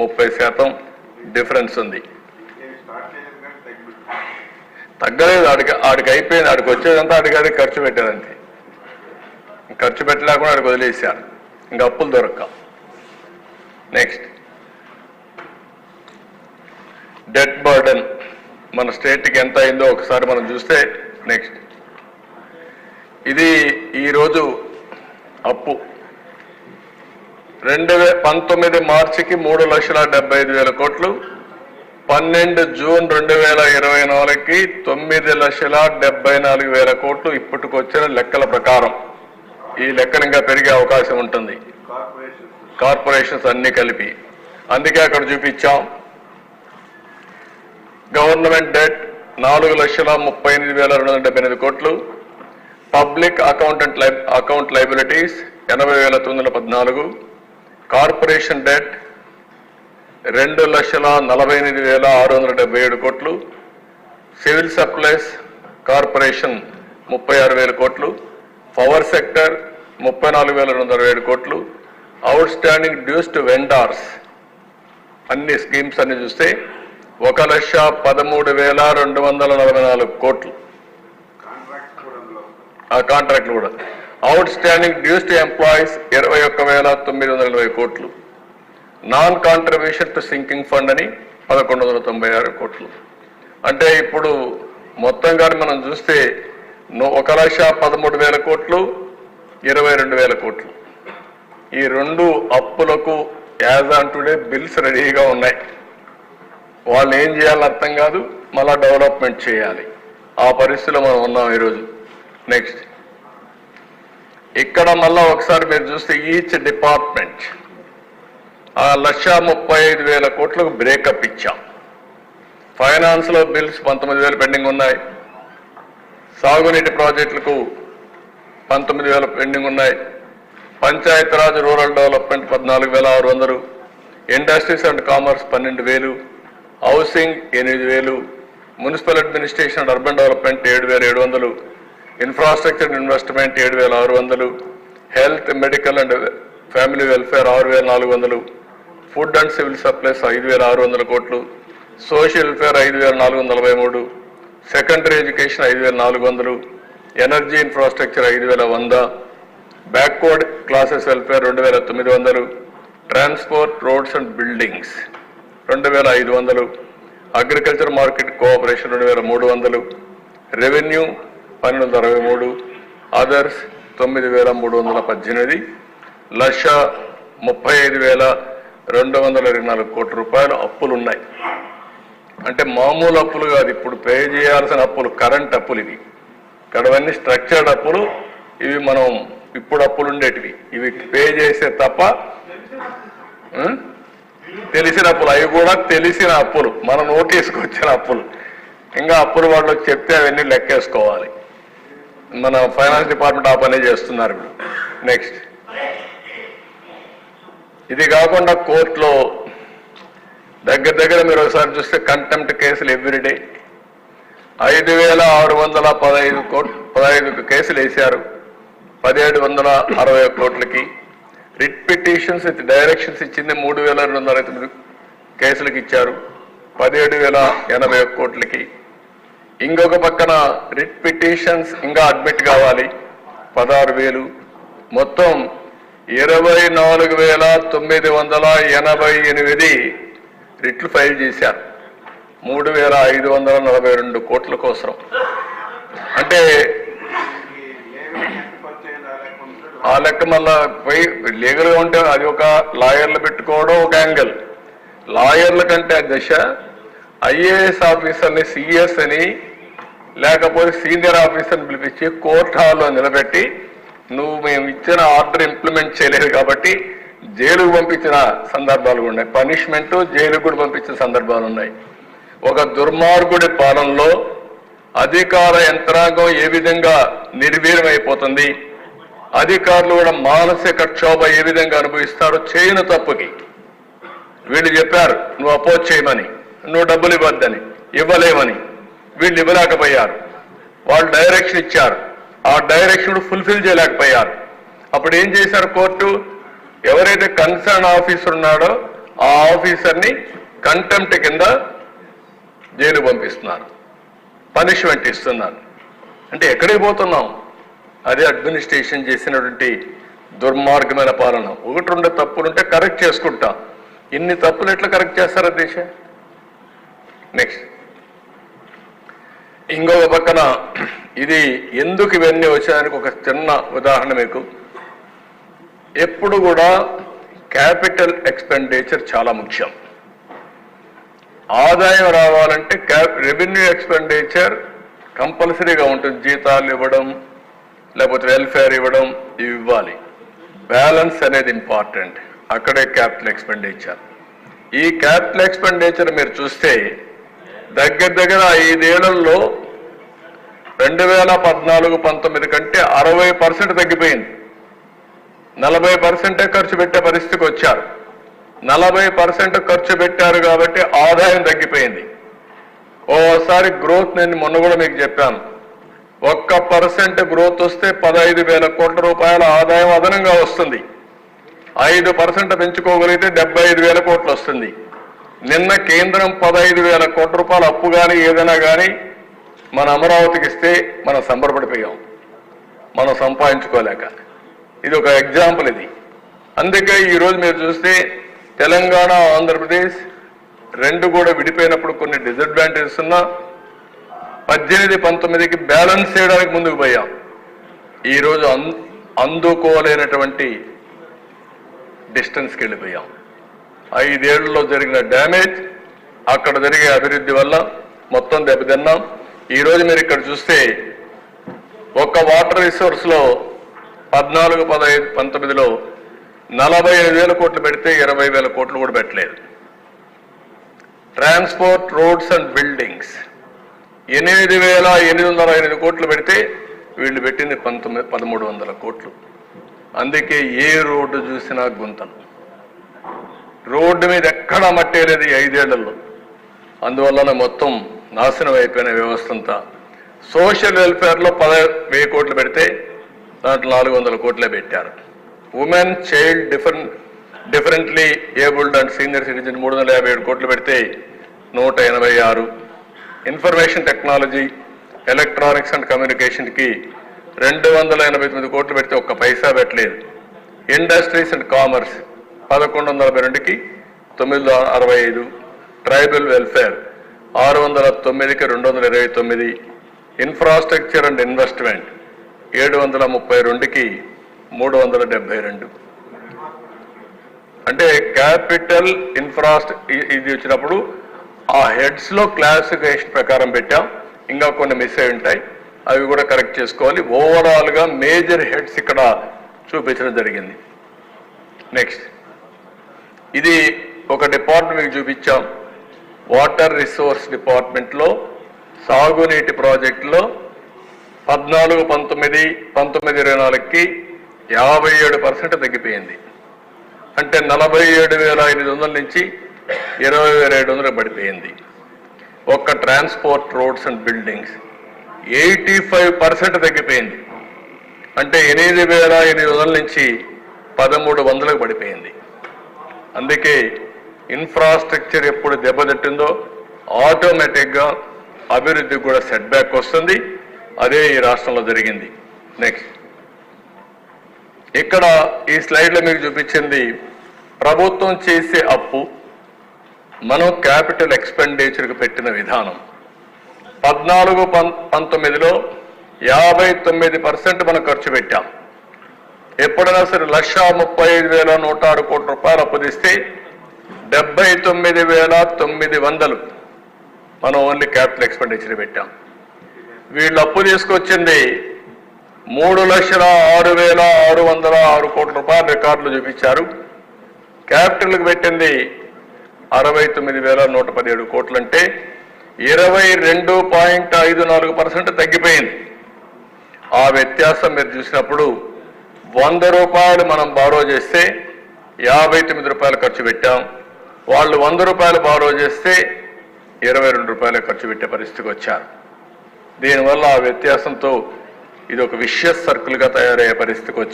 ముప్పై శాతం డిఫరెన్స్ ఉంది. తగ్గలేదు. ఆడికి ఆడికి అయిపోయింది. ఆడికి వచ్చేదంతా ఆడికి అది ఖర్చు పెట్టారంతే ఖర్చు పెట్టలేకుండా ఆడికి వదిలేశారు ఇంకా అప్పులు దొరక్క. నెక్స్ట్ డెట్ బర్డెన్ మన స్టేట్కి ఎంత అయిందో ఒకసారి మనం చూస్తే నెక్స్ట్ ఇది ఈరోజు అప్పు. రెండు వే పంతొమ్మిది మార్చికి మూడు లక్షల డెబ్బై ఐదు వేల కోట్లు పన్నెండు జూన్ రెండు వేల ఇరవై నాలుగుకి తొమ్మిది లక్షల డెబ్బై నాలుగు వేల కోట్లు ఇప్పటికొచ్చిన లెక్కల ప్రకారం. ఈ లెక్కలు ఇంకా పెరిగే అవకాశం ఉంటుంది. కార్పొరేషన్స్ అన్ని కలిపి. అందుకే అక్కడ చూపించాం. గవర్నమెంట్ డెట్ నాలుగు లక్షల ముప్పై ఎనిమిది వేల రెండు వందల డెబ్బై ఎనిమిది కోట్లు. పబ్లిక్ అకౌంటెంట్ లై అకౌంట్ లైబిలిటీస్ ఎనభై వేల తొమ్మిది వందల పద్నాలుగు. కార్పొరేషన్ డెట్ రెండు లక్షల నలభై ఎనిమిది వేల ఆరు వందల డెబ్బై ఏడు కోట్లు సివిల్ సప్లైస్ కార్పొరేషన్ ముప్పై ఆరు వేల కోట్లు పవర్ సెక్టర్ ముప్పై నాలుగు వేల రెండు వందల ఏడు కోట్లు outstanding dues to vendors అన్ని స్కీమ్స్ అన్ని చూస్తే ఒక లక్ష పదమూడు వేల రెండు వందల నలభై నాలుగు కోట్లు. ఆ కాంట్రాక్ట్లు కూడా. Outstanding dues to employees ఇరవై ఒక్క వేల తొమ్మిది వందల ఇరవై కోట్లు. Non contribution to sinking fund అని పదకొండు వందల తొంభై ఆరు కోట్లు. అంటే ఇప్పుడు మొత్తం కానీ మనం చూస్తే ఒక లక్ష పదమూడు వేల కోట్లు ఇరవై రెండు వేల కోట్లు. ఈ రెండు అప్పులకు యాజ్ ఆన్ టుడే బిల్స్ రెడీగా ఉన్నాయి. వాళ్ళు ఏం చేయాలని అర్థం కాదు మళ్ళా డెవలప్మెంట్ చేయాలి. ఆ పరిస్థితిలో మనం ఉన్నాం ఈరోజు. నెక్స్ట్. ఇక్కడ మళ్ళా ఒకసారి మీరు చూస్తే ఈచ్ డిపార్ట్మెంట్ ఆ లక్ష ముప్పై ఐదు వేల కోట్లకు బ్రేకప్ ఇచ్చాం. ఫైనాన్స్లో బిల్స్ పంతొమ్మిది వేలు పెండింగ్ ఉన్నాయి. సాగునీటి ప్రాజెక్టులకు పంతొమ్మిది వేల పెండింగ్ ఉన్నాయి. పంచాయతీరాజ్ రూరల్ డెవలప్మెంట్ పద్నాలుగు వేల ఆరు వందలు. ఇండస్ట్రీస్ అండ్ కామర్స్ పన్నెండు వేలు. హౌసింగ్ ఎనిమిది వేలు. Municipal administration and urban development ఏడు వేల ఏడు వందలు. ఇన్ఫ్రాస్ట్రక్చర్ ఇన్వెస్ట్మెంట్ ఏడు వేల ఆరు వందలు health medical and family welfare ఆరు వేల నాలుగు వందలు ఫుడ్ అండ్ సివిల్ సప్లైస్ ఐదు వేల ఆరు వందల కోట్లు సోషల్ వెల్ఫేర్ ఐదు వేల నాలుగు వందల నలభై మూడు సెకండరీ ఎడ్యుకేషన్ ఐదు వేల నాలుగు వందలు ఎనర్జీ ఇన్ఫ్రాస్ట్రక్చర్ ఐదు వేల వంద బ్యాక్వర్డ్ క్లాసెస్ వెల్ఫేర్ రెండు వేల తొమ్మిది వందలు ట్రాన్స్పోర్ట్ రోడ్స్ అండ్ బిల్డింగ్స్ రెండు వేల ఐదు వందలు అగ్రికల్చర్ మార్కెట్ కోఆపరేషన్ రెండు వేల మూడు వందలు రెవెన్యూ పన్నెండు వందల అరవై మూడు అదర్స్ తొమ్మిది వేల మూడు వందల పద్దెనిమిది లక్ష ముప్పై ఐదు వేల రెండు వందల ఇరవై నాలుగు కోట్ల రూపాయలు అప్పులు ఉన్నాయి అంటే మామూలు అప్పులు కాదు ఇప్పుడు పే చేయాల్సిన అప్పులు కరెంట్ అప్పులు ఇవి. ఇక్కడవన్నీ స్ట్రక్చర్డ్ అప్పులు ఇవి మనం ఇప్పుడు అప్పులు ఉండేటివి ఇవి పే చేసే తప్ప తెలిసిన అప్పులు అవి కూడా తెలిసిన అప్పులు మన నోటీస్కి వచ్చిన అప్పులు. ఇంకా అప్పులు వాళ్ళు చెప్తే అవన్నీ లెక్కేసుకోవాలి. మన ఫైనాన్స్ డిపార్ట్మెంట్ ఆ పనే చేస్తున్నారు నెక్స్ట్ ఇది కాకుండా కోర్టులో దగ్గర దగ్గర మీరు ఒకసారి చూస్తే కంటెంప్ట్ కేసులు ఎవ్రీడే ఐదు వేల ఆరు వందల పదహైదు కోట్ పదహైదు కేసులు వేశారు. పదిహేడు వందల అరవై కోట్లకి. రిట్ పిటిషన్స్ విత్ డైరెక్షన్స్ ఇచ్చింది మూడు వేల రెండు వందల తొమ్మిది కేసులకు ఇచ్చారు. పదిహేడు వేల ఎనభై ఒక్క కోట్లకి. ఇంకొక పక్కన రిట్ పిటిషన్స్ ఇంకా అడ్మిట్ కావాలి. పదహారు వేలు. మొత్తం ఇరవై నాలుగు వేల తొమ్మిది వందల ఎనభై ఎనిమిది రిట్లు ఫైల్ చేశారు. మూడు వేల ఐదు వందల నలభై రెండు కోట్ల కోసం అంటే ఆ లెక్క మళ్ళా పోయి లీగల్గా ఉంటే అది ఒక లాయర్లు పెట్టుకోవడం ఒక యాంగిల్. లాయర్ల కంటే దశ ఐఏఎస్ ఆఫీసర్ని సిఎస్ అని లేకపోతే సీనియర్ ఆఫీసర్ని పిలిపించి కోర్ట్ హాల్లో నిలబెట్టి నువ్వు మేము ఇచ్చిన ఆర్డర్ ఇంప్లిమెంట్ చేయలేదు కాబట్టి జైలుకు పంపించిన సందర్భాలు ఉన్నాయి. పనిష్మెంట్ జైలుకు కూడా పంపించిన సందర్భాలు ఉన్నాయి. ఒక దుర్మార్గుడి పాలనలో అధికార యంత్రాంగం ఏ విధంగా నిర్వీర్యం అయిపోతుంది అధికారులు కూడా మానసిక క్షోభ ఏ విధంగా అనుభవిస్తారో చేయని తప్పుకి. వీళ్ళు చెప్పారు నువ్వు అపోజ్ చేయమని నువ్వు డబ్బులు ఇవ్వద్దని ఇవ్వలేమని. వీళ్ళు ఇవ్వలేకపోయారు. వాళ్ళు డైరెక్షన్ ఇచ్చారు. ఆ డైరెక్షన్ ఫుల్ఫిల్ చేయలేకపోయారు. అప్పుడు ఏం చేశారు కోర్టు? ఎవరైతే కన్సర్న్ ఆఫీసర్ ఉన్నాడో ఆ ఆఫీసర్ని కంటెంప్ట్ కింద జైలు పంపిస్తున్నారు. పనిష్మెంట్ ఇస్తున్నారు. అంటే ఎక్కడికి పోతున్నాం? అదే అడ్మినిస్ట్రేషన్ చేసినటువంటి దుర్మార్గమైన పాలన. ఒకటి రెండు తప్పులుంటే కరెక్ట్ చేసుకుంటాం. ఇన్ని తప్పులు ఎట్లా కరెక్ట్ చేస్తారా దేశ? నెక్స్ట్ ఇంకొక పక్కన ఇది ఎందుకు ఇవన్నీ వచ్చాయనికి ఒక చిన్న ఉదాహరణ మీకు. ఎప్పుడు కూడా క్యాపిటల్ ఎక్స్పెండిచర్ చాలా ముఖ్యం. ఆదాయం రావాలంటే క్యాప్ రెవెన్యూ ఎక్స్పెండిచర్ కంపల్సరీగా ఉంటుంది. జీతాలు ఇవ్వడం లేకపోతే వెల్ఫేర్ ఇవ్వడం ఇవి ఇవ్వాలి. బ్యాలెన్స్ అనేది ఇంపార్టెంట్. అక్కడే క్యాపిటల్ ఎక్స్పెండిచర్. ఈ క్యాపిటల్ ఎక్స్పెండిచర్ మీరు చూస్తే దగ్గర దగ్గర ఐదేళ్ళలో రెండు వేల పద్నాలుగు పంతొమ్మిది కంటే అరవై పర్సెంట్ తగ్గిపోయింది. నలభై పర్సెంటే ఖర్చు పెట్టే పరిస్థితికి వచ్చారు. నలభై పర్సెంట్ ఖర్చు పెట్టారు కాబట్టి ఆదాయం తగ్గిపోయింది. ఓసారి గ్రోత్ నేను మొన్న కూడా మీకు చెప్పాను. ఒక్క పర్సెంట్ గ్రోత్ వస్తే పదహైదు వేల కోట్ల రూపాయల ఆదాయం అదనంగా వస్తుంది. ఐదు పర్సెంట్ పెంచుకోగలిగితే డెబ్బై ఐదు వేల కోట్లు వస్తుంది. నిన్న కేంద్రం పదహైదు వేల కోట్ల రూపాయల అప్పు కానీ ఏదైనా కానీ మన అమరావతికి ఇస్తే మనం సంబరపడిపోయాం. మనం సంపాదించుకోలేక. ఇది ఒక ఎగ్జాంపుల్ ఇది. అందుకే ఈరోజు మీరు చూస్తే తెలంగాణ ఆంధ్రప్రదేశ్ రెండు కూడా విడిపోయినప్పుడు కొన్ని డిసడ్వాంటేజెస్ ఉన్నా పద్దెనిమిది పంతొమ్మిదికి బ్యాలెన్స్ చేయడానికి ముందుకు పోయాం. ఈరోజు అన్ అందుకోలేనటువంటి డిస్టెన్స్కి వెళ్ళిపోయాం. ఐదేళ్ళలో జరిగిన డ్యామేజ్ అక్కడ జరిగే అభివృద్ధి వల్ల మొత్తం దెబ్బతిన్నాం. ఈరోజు మీరు ఇక్కడ చూస్తే ఒక్క వాటర్ రిసోర్స్లో పద్నాలుగు పదహైదు పంతొమ్మిదిలో నలభై ఐదు వేల కోట్లు పెడితే ఇరవై వేల కోట్లు కూడా పెట్టలేదు. Transport roads and buildings. ఎనిమిది వేల ఎనిమిది వందల ఎనిమిది కోట్లు పెడితే వీళ్ళు పెట్టింది పంతొమ్మిది పదమూడు వందల కోట్లు. అందుకే ఏ రోడ్డు చూసినా గుంతలు. రోడ్డు మీద ఎక్కడా మట్టేలేదు ఈ ఐదేళ్ళలో. అందువల్లనే మొత్తం నాశనం అయిపోయిన వ్యవస్థ అంతా. సోషల్ వెల్ఫేర్లో పద వెయ్యి కోట్లు పెడితే దాంట్లో నాలుగు వందల కోట్లే పెట్టారు. Women child different differently abled and senior citizen మూడు వందల యాభై ఏడు కోట్లు పెడితే నూట ఎనభై ఆరు. ఇన్ఫర్మేషన్ టెక్నాలజీ ఎలక్ట్రానిక్స్ అండ్ కమ్యూనికేషన్కి రెండు వందల ఎనభై తొమ్మిది కోట్లు పెడితే ఒక్క పైసా పెట్టలేదు. ఇండస్ట్రీస్ అండ్ కామర్స్ పదకొండు వందల నలభై రెండుకి తొమ్మిది వందల అరవై ఐదు ట్రైబల్ వెల్ఫేర్ ఆరు వందల తొమ్మిదికి రెండు వందల ఇరవై తొమ్మిది ఇన్ఫ్రాస్ట్రక్చర్ అండ్ ఇన్వెస్ట్మెంట్ ఏడు వందల ముప్పై రెండుకి మూడు వందల డెబ్బై రెండు అంటే క్యాపిటల్ ఇన్ఫ్రాస్ట్ ఇది వచ్చినప్పుడు ఆ హెడ్స్లో క్లాసిఫికేషన్ ప్రకారం పెట్టాం. ఇంకా కొన్ని మిస్ అయి ఉంటాయి. అవి కూడా కరెక్ట్ చేసుకోవాలి. ఓవరాల్గా మేజర్ హెడ్స్ ఇక్కడ చూపించడం జరిగింది. నెక్స్ట్. ఇది ఒక డిపార్ట్మెంట్ చూపించాం. వాటర్ రిసోర్స్ డిపార్ట్మెంట్లో సాగునీటి ప్రాజెక్టులో పద్నాలుగు పంతొమ్మిది పంతొమ్మిది ఇరవై నాలుగుకి యాభై ఏడు పర్సెంట్ తగ్గిపోయింది. అంటే నలభై ఏడు వేల ఎనిమిది వందల నుంచి ఇరవై వేల ఏడు వందలు పడిపోయింది. ఒక్క transport roads and buildings eighty five percent తగ్గిపోయింది. అంటే ఎనిమిది వేల ఎనిమిది వందల నుంచి పదమూడు వందలకు పడిపోయింది. అందుకే ఇన్ఫ్రాస్ట్రక్చర్ ఎప్పుడు దెబ్బతింటుందో ఆటోమేటిక్గా అభివృద్ధికి కూడా సెట్ బ్యాక్ వస్తుంది. అదే ఈ రాష్ట్రంలో జరిగింది. నెక్స్ట్ ఇక్కడ ఈ స్లైడ్లో మీకు చూపించింది ప్రభుత్వం చేసే అప్పు మనం క్యాపిటల్ ఎక్స్పెండిచర్కి పెట్టిన విధానం. పద్నాలుగు పం- పంతొమ్మిదిలో యాభై తొమ్మిది పర్సెంట్ మనం ఖర్చు పెట్టాం. ఎప్పుడైనా సరే లక్ష ముప్పై ఐదు వేల నూట ఆరు కోట్ల రూపాయలు అప్పు డెబ్బై తొమ్మిది వేల తొమ్మిది వందలు మనం ఓన్లీ క్యాపిటల్ ఎక్స్పెండిచర్ పెట్టాం. వీళ్ళు అప్పు తీసుకొచ్చింది మూడు లక్షల ఆరు వేల ఆరు వందల ఆరు కోట్ల రూపాయల రికార్డులు చూపించారు. క్యాపిటల్కి పెట్టింది అరవై తొమ్మిది వేల నూట పదిహేడు కోట్లంటే ఇరవై రెండు పాయింట్ ఐదు నాలుగు పర్సెంట్ తగ్గిపోయింది. ఆ వ్యత్యాసం మీరు చూసినప్పుడు వంద రూపాయలు మనం బారో చేస్తే యాభై తొమ్మిది రూపాయలు ఖర్చు పెట్టాం. వాళ్ళు వంద రూపాయలు బారో చేస్తే ఇరవై రెండు రూపాయలు ఖర్చు పెట్టే పరిస్థితికి వచ్చారు. దీనివల్ల ఆ వ్యత్యాసంతో ఇది ఒక విషయ సర్కిల్గా తయారయ్యే పరిస్థితికి వచ్చింది